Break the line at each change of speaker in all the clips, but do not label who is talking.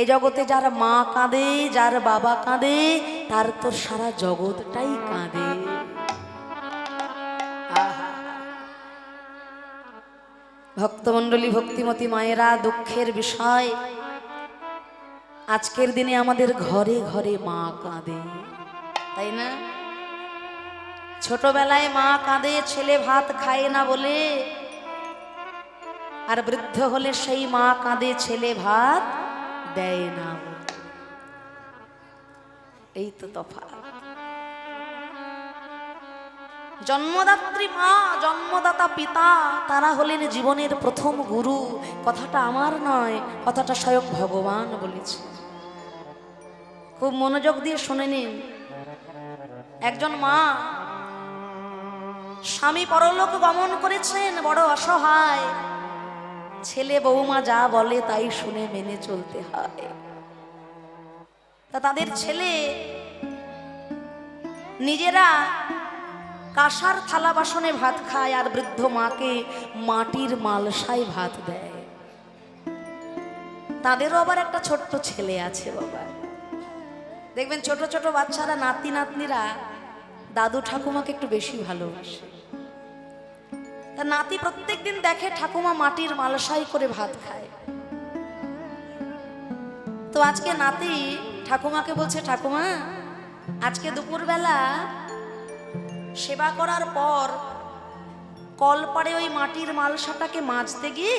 এ জগতে যার মা কাঁদে, যার বাবা কাঁদে, তার তো সারা জগৎটাই কাঁদে। ভক্তমণ্ডলী, ভক্তিমতী মায়েরা, দুঃখের বিষয়, আজকের দিনে আমাদের ঘরে ঘরে মা কাঁদে। তাই না? ছোটবেলায় মা কাঁদে, ছেলে ভাত খায় না বলে, আর বৃদ্ধ হলে সেই মা কাঁদে, ছেলে ভাত দেয় না এই তো তফাৎ জন্মদাত্রী মা, জন্মদাতা পিতা, তারা হলেন জীবনের প্রথম গুরু। কথাটা আমার নয়, কথাটা স্বয়ং ভগবান বলেছে। খুব মনোযোগ দিয়ে শুনে নিন। একজন মা, স্বামী পরলোক গমন করেছেন, বড় অসহায়। ছেলে বৌমা যা বলে তাই শুনে মেনে চলতে হয়। তা তাদের ছেলে নিজেরা কাঁসার থালা বাসনে ভাত খায় আর বৃদ্ধ মাকে মাটির মালসায় ভাত দেয়। তাদেরও আবার একটা ছোট্ট ছেলে আছে বাবা। দেখবেন ছোট ছোট বাচ্চারা নাতি নাতনিরা দাদু ঠাকুমাকে একটু বেশি ভালোবাসে। তা নাতি প্রত্যেক দিন দেখে ঠাকুমা মাটির মালসাই করে ভাত খায়। তো আজকে নাতি ঠাকুমাকে বলছে, ঠাকুমা, আজকে দুপুরবেলা সেবা করার পর কলপাড়ে ওই মাটির মালসাটাকে মাজতে গিয়ে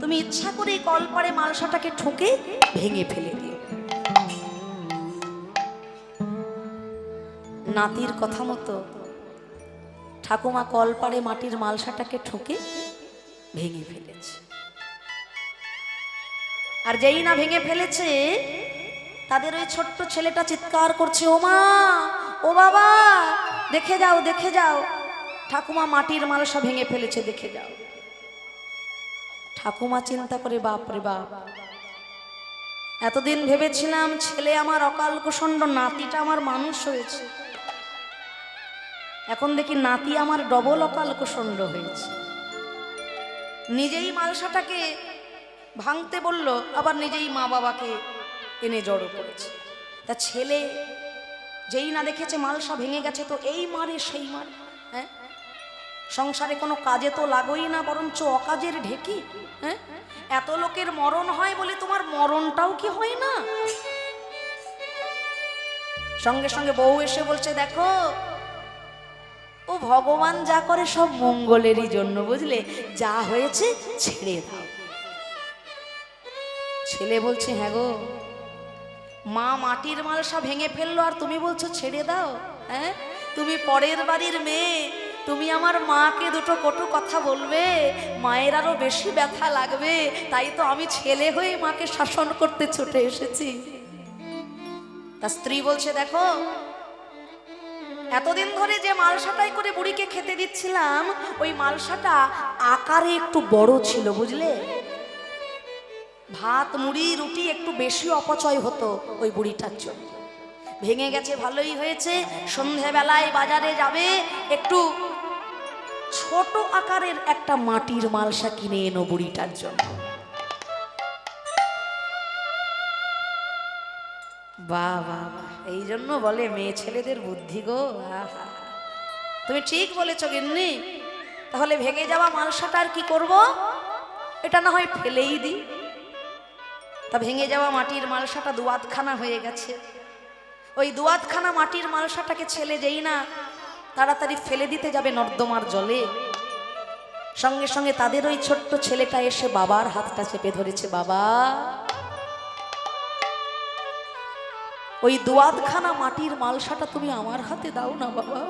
তুমি ইচ্ছা করে কলপাড়ে মালসাটাকে ঠুকে ভেঙে ফেলে দিও। নাতির কথা মতো ঠাকুমা কলপাড়ে মাটির মালসাটাকে ঠুকে ভেঙে ফেলেছে। আর যেই না ভেঙে ফেলেছে, তাদের ওই ছোট্ট ছেলেটা চিৎকার করছে, ও মা, ও বাবা, দেখে যাও দেখে যাও। ঠাকুমা মাটির মালসা ভেঙে ফেলেছে, দেখে যাও। ঠাকুমা চিন্তা করে, বাপ রে বাপ, এতদিন ভেবেছিলাম ছেলে আমার অকাল কুষণ্ড নাতিটা আমার মানুষ হয়েছে। এখন দেখি নাতি আমার ডবল অকাল কুষণ্ড হয়েছে। নিজেই মালসাটাকে ভাঙতে বলল, আবার নিজেই মা বাবাকে এনে জড়ো করেছে। তা ছেলে যেই না দেখেছে মালসা ভেঙে গেছে, তো এই মারে সেই মারে হ্যাঁ? সংসারে কোনো কাজে তো লাগোই না, বরঞ্চ অকাজের ঢেকি হ্যাঁ? এত লোকের মরণ হয় বলে তোমার মরণটাও কি হয় না? সঙ্গে সঙ্গে বউ এসে বলছে, দেখো ও ভগবান যা করে সব মঙ্গলেরই জন্য, বুঝলে? যা হয়েছে ছেড়ে দাও। ছেলে বলছে হ্যাঁ গো, মা মাটির মালসা ভেঙে ফেলল আর তুমি বলছো ছেড়ে দাও হ্যাঁ? তুমি পরের বাড়ির মেয়ে, তুমি আমার মাকে দুটো কটু কথা বলবে, মায়ের আরও বেশি ব্যথা লাগবে, তাই তো আমি ছেলে হয়ে মাকে শাসন করতে ছুটে এসেছি। তা স্ত্রী বলছে, দেখো এতদিন ধরে যে মালসাটাই করে বুড়িকে খেতে দিচ্ছিলাম, ওই মালসাটা আকারে একটু বড় ছিল, বুঝলে? ভাত, মুড়ি, রুটি একটু বেশি অপচয় হতো ওই বুড়িটার জন্য। ভেঙে গেছে, ভালোই হয়েছে, সন্ধেবেলায় বাজারে যাবে, একটু ছোট আকারের একটা মাটির মালসা কিনে এনো বুড়িটার জন্য। বাহ বাহ এই জন্য বলে মেয়ে ছেলেদের বুদ্ধি গো। তুমি ঠিক বলেছ গিন্নি, তাহলে ভেঙে যাওয়া মালসাটা আর কি করব? এটা না হয় ফেলেই দিই। তা ভেঙে যাওয়া মাটির মালসাটা দুয়াতখানা হয়ে গেছে। ওই দুয়াতখানা মাটির মালসাটাকে ছেলে যেই না, তাড়াতাড়ি ফেলে দিতে যাবে নর্দমার জলে। সঙ্গে সঙ্গে তাদের ওই ছোট্ট ছেলেটা এসে বাবার হাতটা চেপে ধরেছে, বাবা। ওই দুয়াতখানা মাটির মালসাটা তুমি আমার হাতে দাও না বাবা।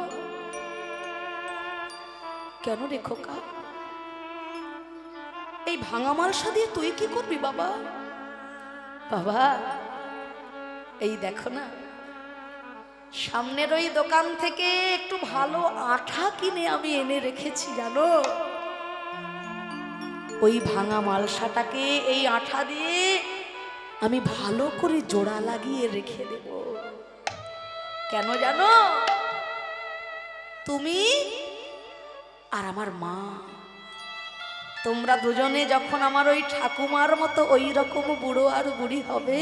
কেন রে খোকা? এই ভাঙা মালসা দিয়ে তুই কি করবি বাবা? বাবা, এই দেখো না, সামনের ওই দোকান থেকে একটু ভালো আঠা কিনে আমি এনে রেখেছি, জানো? ওই ভাঙা মালসাটাকে এই আঠা দিয়ে আমি ভালো করে জোড়া লাগিয়ে রেখে দেব। কেন জানো? তুমি আর আমার মা। তোমরা দুজনে যখন আমার ওই ঠাকুমার মতো ওই রকম বুড়ো আর বুড়ি হবে,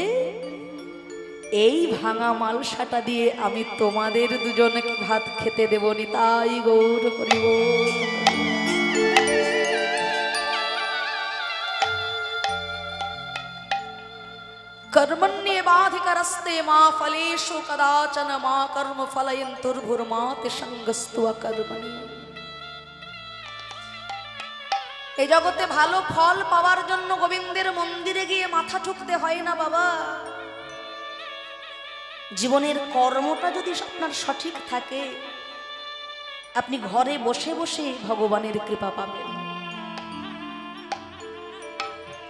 এই ভাঙা মালসাটা দিয়ে আমি তোমাদের দুজনকে ভাত খেতে দেবনি, তাই গৌর হরিব कर्मण्येवाधिकरस्ते मा फलेषु कदाचन मा कर्म फलयन्तुर्भुर्माति सङ्गस्तु अकर्मणि এই জগতে ভালো ফল পাওয়ার জন্য গোবিন্দের মন্দিরে গিয়ে মাথা ঠুকতে হয় না বাবা জীবনের কর্মটা যদি আপনার সঠিক থাকে আপনি ঘরে বসে বসে ভগবানের কৃপা পাবেন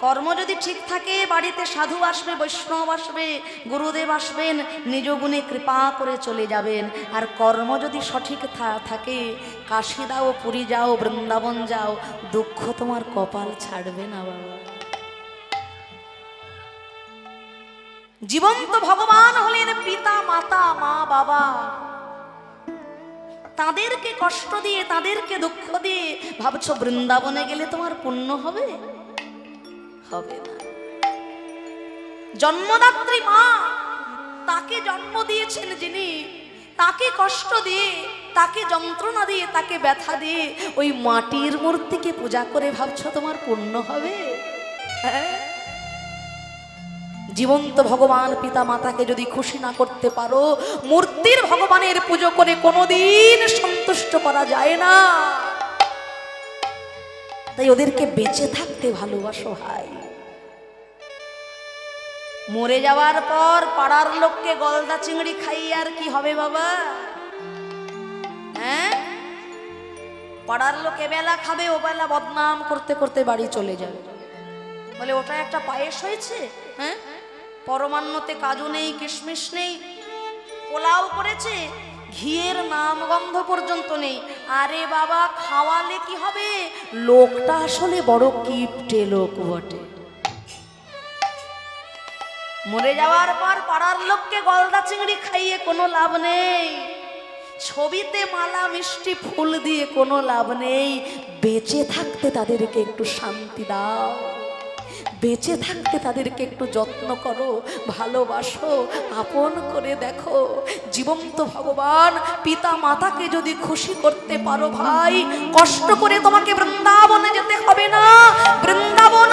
কর্ম যদি ঠিক থাকে, বাড়িতে সাধু আসবে, বৈষ্ণব আসবে, গুরুদেব আসবেন নিজ গুণে কৃপা করে চলে যাবেন। আর কর্ম যদি সঠিক থাকে, কাশি দাও, পুরী যাও, বৃন্দাবন যাও, দুঃখ তোমার কপাল ছাড়বে না বাবা। জীবন্ত ভগবান হলেন পিতা, মাতা, মা, বাবা। তাদেরকে কষ্ট দিয়ে, তাদেরকে দুঃখ দিয়ে ভাবছ বৃন্দাবনে গেলে তোমার পুণ্য হবে? হবে না। জন্মদাত্রী মা, তাকে জন্ম দিয়েছেন যিনি, তাকে কষ্ট দিয়ে, তাকে যন্ত্রণা দিয়ে, তাকে ব্যথা দিয়ে ওই মাটির মূর্তিকে পূজা করে ভাবছ তোমার পূর্ণ হবে? হ্যাঁ? জীবন্ত ভগবান পিতা মাতাকে যদি খুশি না করতে পারো, মূর্তির ভগবানের পুজো করে কোনোদিন সন্তুষ্ট করা যায় না। তাই ওদেরকে বেঁচে থাকতে ভালোবাসো ভাই মরে যাওয়ার পর পাড়ার লোককে গলদা চিংড়ি খাইয়ে আর কি হবে বাবা? হ্যাঁ? পাড়ার লোক এবেলা খাবে, ও বেলা বদনাম করতে করতে বাড়ি চলে যাবে। বলে, ওটা একটা পায়েস হয়েছে? হ্যাঁ? পরমান্নতে কাজু নেই, কিশমিশ নেই, পোলাও করেছে? ঘিয়ের নাম গন্ধ পর্যন্ত নেই। আরে বাবা, খাওয়ালে কি হবে? লোকটা আসলে বড় কিপটে লোক বটে। মরে যাওয়ার পর পাড়ার লোককে গলদা চিংড়ি খাইয়ে কোনো লাভ নেই। ছবিতে মালা, মিষ্টি, ফুল দিয়ে কোনো লাভ নেই। বেঁচে থাকতে তাদেরকে একটু শান্তি দাও। বেঁচে থাকতে তাদেরকে একটু যত্ন করো, ভালোবাসো, আপন করে দেখো। জীবন্ত ভগবান পিতা মাতাকে যদি খুশি করতে পারো ভাই, কষ্ট করে তোমাকে বৃন্দাবনে যেতে হবে না। বৃন্দাবন